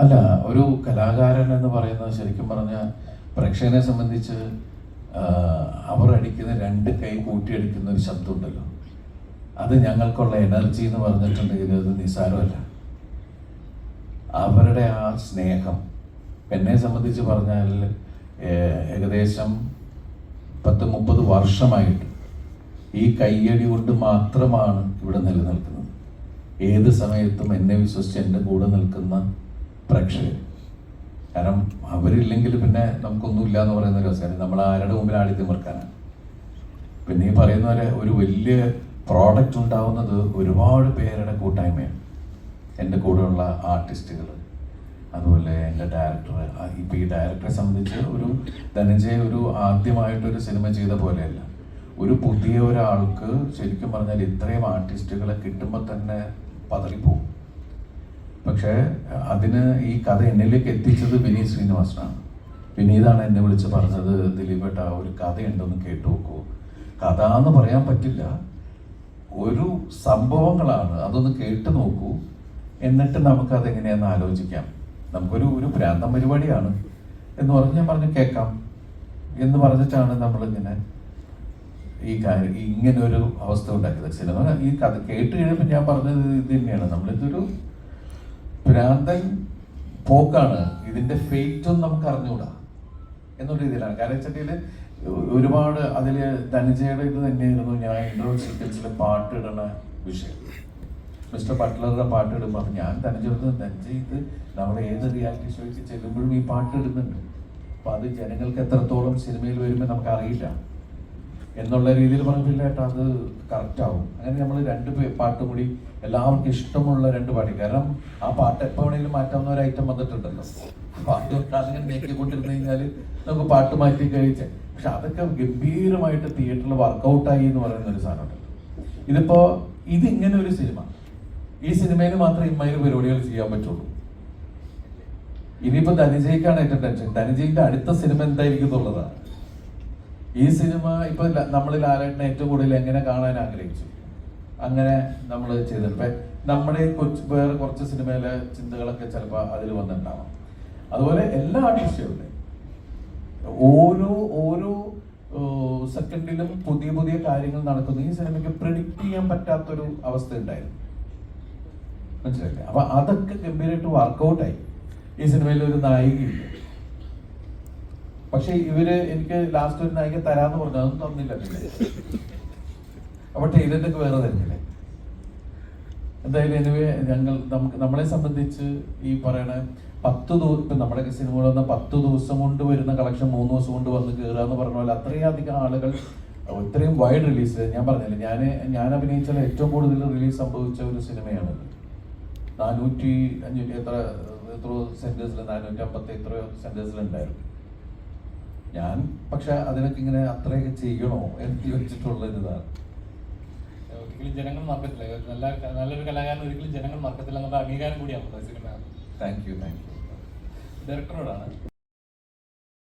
അല്ല ഒരു കലാകാരൻ എന്ന് പറയുന്നത് ശരിക്കും പറഞ്ഞാൽ പ്രേക്ഷകനെ സംബന്ധിച്ച് അവർ അടിക്കുന്ന രണ്ട് കൈ കൂട്ടിയടിക്കുന്ന ഒരു ശബ്ദമുണ്ടല്ലോ. അത് ഞങ്ങൾക്കുള്ള എനർജി എന്ന് പറഞ്ഞിട്ടുണ്ടെങ്കിൽ അത് നിസ്സാരമല്ല. അവരുടെ ആ സ്നേഹം എന്നെ സംബന്ധിച്ച് പറഞ്ഞാൽ ഏകദേശം പത്ത് മുപ്പത് വർഷമായിട്ട് ഈ കയ്യടി കൊണ്ട് മാത്രമാണ് ഇവിടെ നിലനിൽക്കുന്നത്. ഏത് സമയത്തും എന്നെ വിശ്വസിച്ച് എന്റെ കൂടെ നിൽക്കുന്ന പ്രേക്ഷകർ. കാരണം അവരില്ലെങ്കിൽ പിന്നെ നമുക്കൊന്നുമില്ല എന്ന് പറയുന്ന ഒരു അവസ്ഥയാണ്. നമ്മൾ ആരുടെ മുമ്പിൽ ആടി തിമിർക്കാനാണ്. പിന്നെ ഈ പറയുന്ന പോലെ ഒരു വലിയ പ്രോഡക്റ്റ് ഉണ്ടാവുന്നത് ഒരുപാട് പേരുടെ കൂട്ടായ്മയാണ്. എന്റെ കൂടെയുള്ള ആർട്ടിസ്റ്റുകൾ അതുപോലെ എന്റെ ഡയറക്ടർ ഇപ്പം ഈ ഡയറക്ടറെ സംബന്ധിച്ച് ഒരു ധനഞ്ജയ ഒരു ആദ്യമായിട്ടൊരു സിനിമ ചെയ്ത പോലെയല്ല. ഒരു പുതിയ ഒരാൾക്ക് ശരിക്കും പറഞ്ഞാൽ ഇത്രയും ആർട്ടിസ്റ്റുകളെ കിട്ടുമ്പോൾ തന്നെ പതറിപ്പോവും. പക്ഷേ അതിന് ഈ കഥ എന്നിലേക്ക് എത്തിച്ചത് വിനീത് ശ്രീനിവാസനാണ്. വിനീതാണ് എന്നെ വിളിച്ച് പറഞ്ഞത് ദിലീപേട്ട ഒരു കഥയുണ്ടെന്ന് കേട്ടു നോക്കൂ കഥ എന്ന് പറയാൻ പറ്റില്ല. ഒരു സംഭവങ്ങളാണ് അതൊന്ന് കേട്ട് നോക്കൂ. എന്നിട്ട് നമുക്കത് എങ്ങനെയാന്ന് ആലോചിക്കാം. നമുക്കൊരു ഒരു ഭ്രാന്തം പരിപാടിയാണ്. എന്ന് പറഞ്ഞ് ഞാൻ പറഞ്ഞു കേൾക്കാം. എന്ന് പറഞ്ഞിട്ടാണ് നമ്മളിങ്ങനെ ഈ കാര്യം ഇങ്ങനെ ഒരു അവസ്ഥ ഉണ്ടാക്കിയത്. സിനിമ ഈ കഥ കേട്ട് കഴിയുമ്പോൾ ഞാൻ പറഞ്ഞത് ഇത് തന്നെയാണ്. നമ്മളിതൊരു ഭ്രാന്തൻ പോക്കാണ്. ഇതിന്റെ ഫേറ്റും നമുക്ക് അറിഞ്ഞുകൂടാ എന്നുള്ള രീതിയിലാണ്. കാരണം വെച്ചിട്ടുണ്ടെങ്കിൽ ഒരുപാട് അതിൽ ധനജയുടെ ഇത് തന്നെയായിരുന്നു ഞാൻ ഇൻട്രോ സീക്വൻസിലെ പാട്ട് ഇടണ വിഷയം. മിസ്റ്റർ ബട്ട്ലറുടെ പാട്ട് ഇടുമ്പോൾ അപ്പൊ ഞാൻ ധനജയുടെ ധനജ ഇത് നമ്മൾ ഏത് റിയാലിറ്റി ഷോയ്ക്ക് ചെല്ലുമ്പോഴും ഈ പാട്ട് ഇടുന്നുണ്ട് അപ്പൊ അത് ജനങ്ങൾക്ക് എത്രത്തോളം സിനിമയിൽ വരുമ്പോൾ നമുക്ക് അറിയില്ല. എന്നുള്ള രീതിയിൽ പറഞ്ഞില്ല അത് കറക്റ്റ് ആവും. അങ്ങനെ നമ്മൾ രണ്ട് പാട്ടും കൂടി എല്ലാവർക്കും ഇഷ്ടമുള്ള രണ്ട് പാട്ടി. കാരണം ആ പാട്ട് എപ്പോ വേണമെങ്കിലും മാറ്റാവുന്ന ഒരു ഐറ്റം വന്നിട്ടുണ്ടല്ലോ. അപ്പൊ അതിങ്ങനെ നീക്കിക്കൊണ്ടിരുന്നു കഴിഞ്ഞാൽ നമുക്ക് പാട്ട് മാറ്റി കഴിച്ച്. പക്ഷെ അതൊക്കെ ഗംഭീരമായിട്ട് തിയേറ്ററിൽ വർക്കൗട്ടായി എന്ന് പറയുന്ന ഒരു സാധനമുണ്ട്. ഇതിപ്പോ ഇതിങ്ങനെ ഇങ്ങനെ ഒരു സിനിമ ഈ സിനിമയിൽ മാത്രമേ ഇമ്മാതിരി പരിപാടികൾ ചെയ്യാൻ പറ്റുള്ളൂ. ഇനിയിപ്പോ ധനജയ്ക്കാണ് ഏറ്റവും ടെൻഷൻ ധനജയ്ക്ക് അടുത്ത സിനിമ എന്തായിരിക്കും എന്നുള്ളതാണ്. ഈ സിനിമ ഇപ്പൊ നമ്മൾ ലാലേട്ടനെ ഏറ്റവും കൂടുതൽ എങ്ങനെ കാണാൻ ആഗ്രഹിച്ചു? അങ്ങനെ നമ്മൾ ചെയ്തിട്ട് നമ്മുടെ കൊച്ചു വേറെ കുറച്ച് സിനിമയിലെ ചിന്തകളൊക്കെ ചിലപ്പോൾ അതിൽ വന്നിട്ടുണ്ടാവാം. അതുപോലെ എല്ലാ ആർട്ടിസ്റ്റുകളുടെ. ഓരോ ഓരോ സെക്കൻഡിലും പുതിയ പുതിയ കാര്യങ്ങൾ നടക്കുന്നു. ഈ സിനിമയ്ക്ക് പ്രിഡിക്റ്റ് ചെയ്യാൻ പറ്റാത്തൊരു അവസ്ഥ ഉണ്ടായിരുന്നു. മനസ്സിലായില്ലേ? അപ്പൊ അതൊക്കെ ഗംഭീരമായിട്ട് വർക്കൗട്ടായി ഈ സിനിമയിൽ ഒരു നായികയില്ല? പക്ഷെ ഇവർ എനിക്ക് ലാസ്റ്റ് ഒരു നായിക തരാന്ന് പറഞ്ഞു അതൊന്നും തന്നില്ല അപ്പൊ ടൈലന്റൊക്കെ വേറെ തരുന്നില്ലേ എന്തായാലും എനിവേ ഞങ്ങൾ നമുക്ക് നമ്മളെ സംബന്ധിച്ച് ഈ പറയണ പത്ത് ദിവസം ഇപ്പൊ നമ്മുടെ സിനിമകൾ വന്ന പത്ത് ദിവസം കൊണ്ട് വരുന്ന കളക്ഷൻ മൂന്ന് ദിവസം കൊണ്ട് വന്ന് കയറുക എന്ന് പറഞ്ഞ പോലെ അത്രയും അധികം ആളുകൾ ഇത്രയും വൈഡ് റിലീസ് ഞാൻ പറഞ്ഞില്ലേ ഞാൻ ഞാൻ അഭിനയിച്ചാൽ ഏറ്റവും കൂടുതൽ റിലീസ് സംഭവിച്ച ഒരു സിനിമയാണ് നാനൂറ്റി അഞ്ഞൂറ്റി എത്ര എത്രയോ സെന്റേഴ്സിൽ നാനൂറ്റി അമ്പത്തി എത്രയോ സെന്റേഴ്സിൽ ഉണ്ടായിരുന്നു. ഞാൻ പക്ഷെ അതിനൊക്കെ ഇങ്ങനെ അത്രയൊക്കെ ചെയ്യണോ എന്ന് ചോദിച്ചിട്ടുള്ള ഒരു ഇതാണ് ഒരിക്കലും ജനങ്ങൾ മറക്കത്തില്ല. നല്ല നല്ലൊരു കലാകാരൻ ഒരിക്കലും ജനങ്ങൾ മറക്കത്തില്ല എന്നുള്ള അംഗീകാരം കൂടിയാണ് cinema thank you thank you ഡയറക്ടറോടാണ്